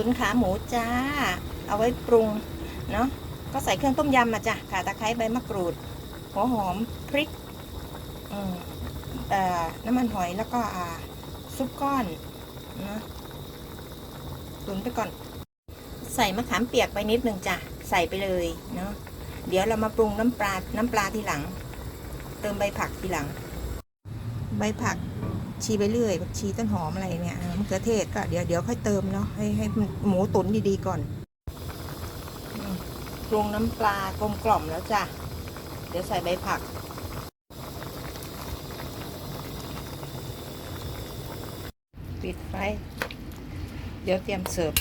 ตุนขาหมูจ้า เอาไว้ปรุงเนาะก็ใส่เครื่องต้มยำมาจ้ะข่าตะไคร้ใบมะกรูด หัวหอมพริกน้ำมันหอยแล้วก็ซุปก้อนนะตุนไปก่อน ใส่มะขามเปียกไปนิดนึงจ้ะ ใส่ไปเลยเนาะเดี๋ยวเรามาปรุงน้ำปลา น้ำปลาทีหลัง เติมใบผักทีหลัง ใบผัก ชีไปเรื่อยผักชีต้นหอมอะไรเนี่ยมะเขือเทศก็เดี๋ยวเดี๋ยวค่อยเติมเนาะให้ให้หมูตุ๋นดีๆก่อนปรุงน้ำปลากลมกล่อมแล้วจ้ะ เดี๋ยวใส่ใบผัก ปิดไฟ เดี๋ยวเตรียมเสิร์ฟ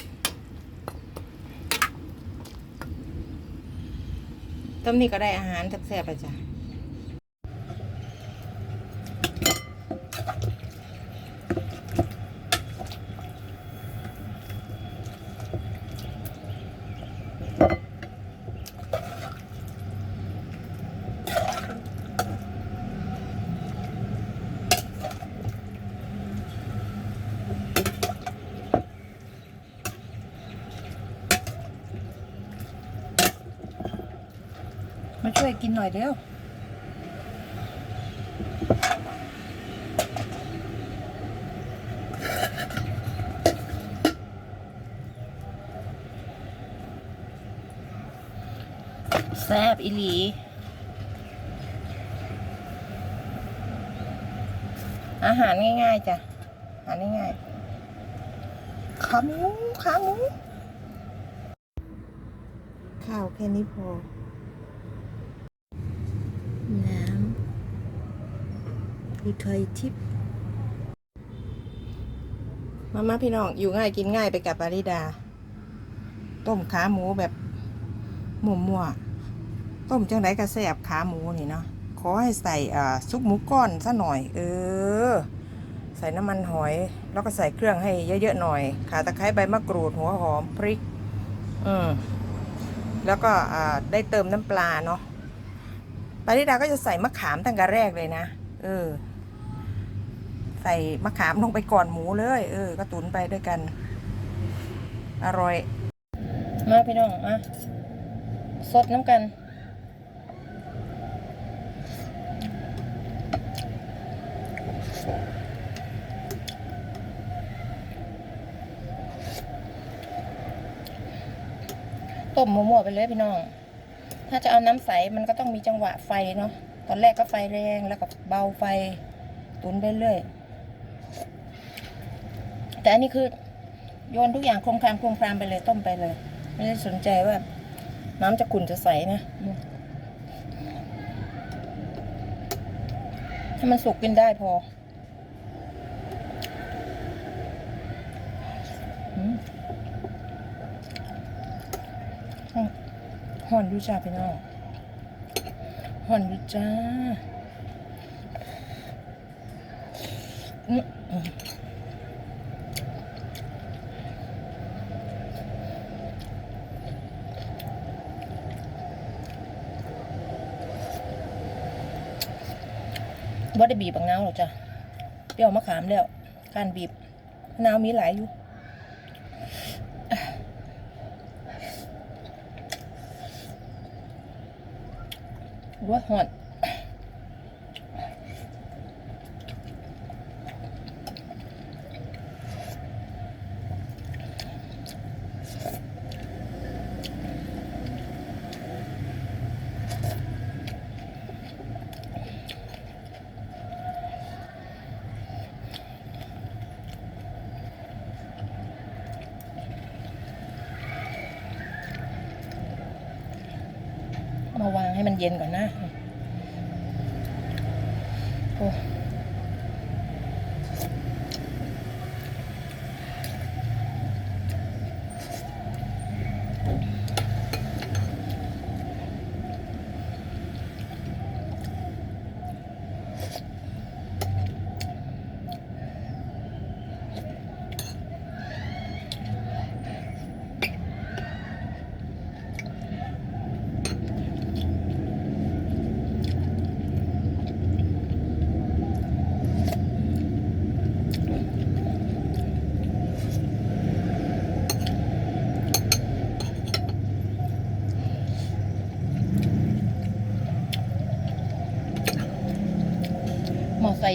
ต้มนี่ก็ได้อาหารแซ่บๆไปจ้ะ มาช่วยกินหน่อยเร็วแซบอีหลีอาหารง่ายๆจ้ะ อาหารง่ายๆขาหมูขาหมู ข้าวแค่นี้พอ น้ำ อุทัยทิพย์มามาพี่น้องอยู่ง่ายกินง่ายไปกับปาริดา ต้มขาหมูแบบหมูมั่วต้มจังไดกระแสบขาหมูนี่เนาะขอให้ใส่ซุปหมูก้อนซะหน่อย เออ ใส่น้ำมันหอย แล้วก็ใส่เครื่องให้เยอะๆหน่อย ขาตะไคร้ใบมะกรูดหัวหอมพริก อืมแล้วก็ได้เติมน้ำปลาเนาะปาริดาก็จะใส่มะขามตั้งแต่แรกเลยนะ ออ ใส่มะขามลงไปก่อนหมูเลย เออ ก็ตุนไปด้วยกัน อร่อย มาพี่น้องมาสดน้ำกันต้มมั่วๆไปเลยพี่น้อง ถ้าจะเอาน้ำใสมันก็ต้องมีจังหวะไฟเนาะตอนแรกก็ไฟแรงแล้วก็เบาไฟตุนไปเรื่อยแต่อันนี้คือโยนทุกอย่างโครงครามโครงครามไปเลยต้มไปเลย ไม่ได้สนใจว่า น้ำจะขุ่นจะใสนะให้มันสุกกินได้พอ อนดูจ้าพี่น้องห่อนดูจ้าอืมอืมบ่ได้บีบบางนาวหรอกจ้ะเปรี้ยวมะขามแล้วการบีบมะนาวมีหลายอยู่ ว่า ให้มันเย็นก่อนนะโอ้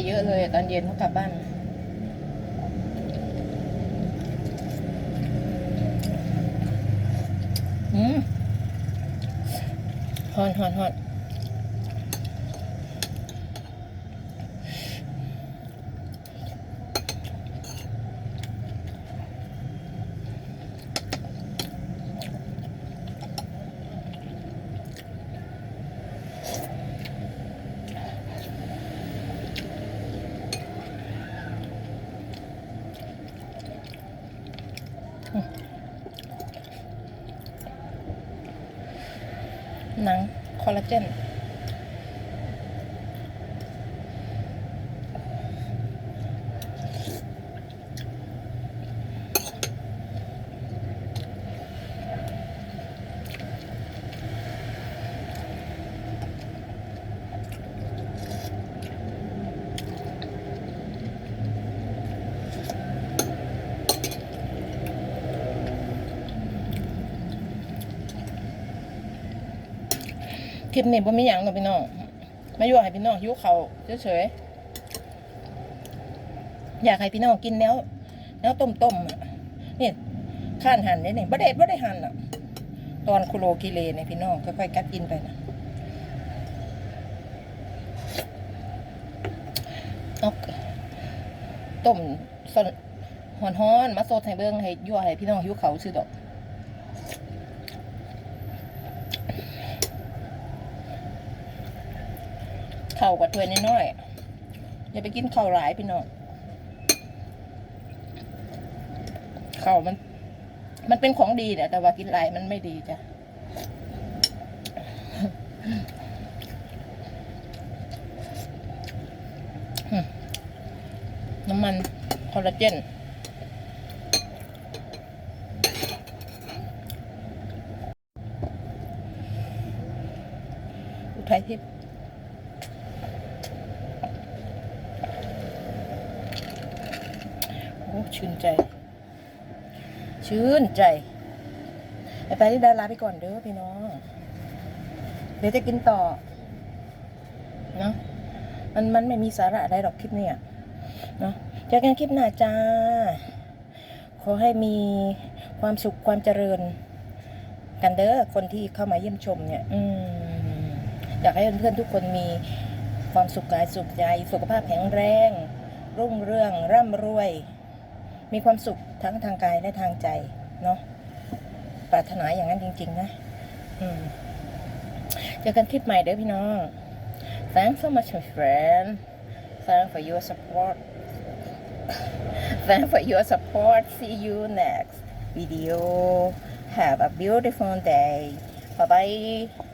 เยอะเลยตอนเย็นเขากลับบ้านอืมฮอนฮอนฮอน หนังคอลลาเจน คลิปนี้บ่มีหยังหรอกพี่น้องมาอยู่ให้พี่น้องหิวเขาเฉยๆอยากให้พี่น้องกินแล้วแล้วต้มๆอะนี่ข้านหั่นได้นี่บ่ได้บ่ได้หั่นอะ ตอนคุโรกิเลเนี่ยพี่น้องค่อยๆกัดกินไปนะเอาต้มสนฮ้อนๆมาโซดให้เบิ่งให้ยั่วให้พี่น้องหิวเขาวซื่อดอก ข่ากับถ้วยน้อยๆอย่าไปกินข่าวหลายพี่น้องข่าวมัน มันเป็นของดีแหละแต่ว่ากินหลายมันไม่ดีจ้ะน้ำมันคอลลาเจนอุทัยทิพย์ โอ้ ชื่นใจ ชื่นใจไปไปที่ดาราไปก่อนเด้อพี่น้อง เดี๋ยวจะกินต่อเนาะมันมันไม่มีสาระอะไรหรอกคลิปเนี้ยเนาะเจอกันคลิปหน้าจ้า ขอให้มีความสุขความเจริญ กันเด้อคนที่เข้ามาเยี่ยมชมเนี่ย อืมอยากให้เพื่อนๆทุกคนมีความสุขกายสุขใจ สุขภาพแข็งแรง รุ่งเรืองร่ำรวย มีความสุขทั้งทางกายและทางใจเนาะปรารถนาอย่างนั้นจริง ๆ นะ อืมเจอกันคลิปใหม่เด้อพี่น้อง Thanks so much my friend Thanks for your support Thanks for your support See you next video Have a beautiful day Bye bye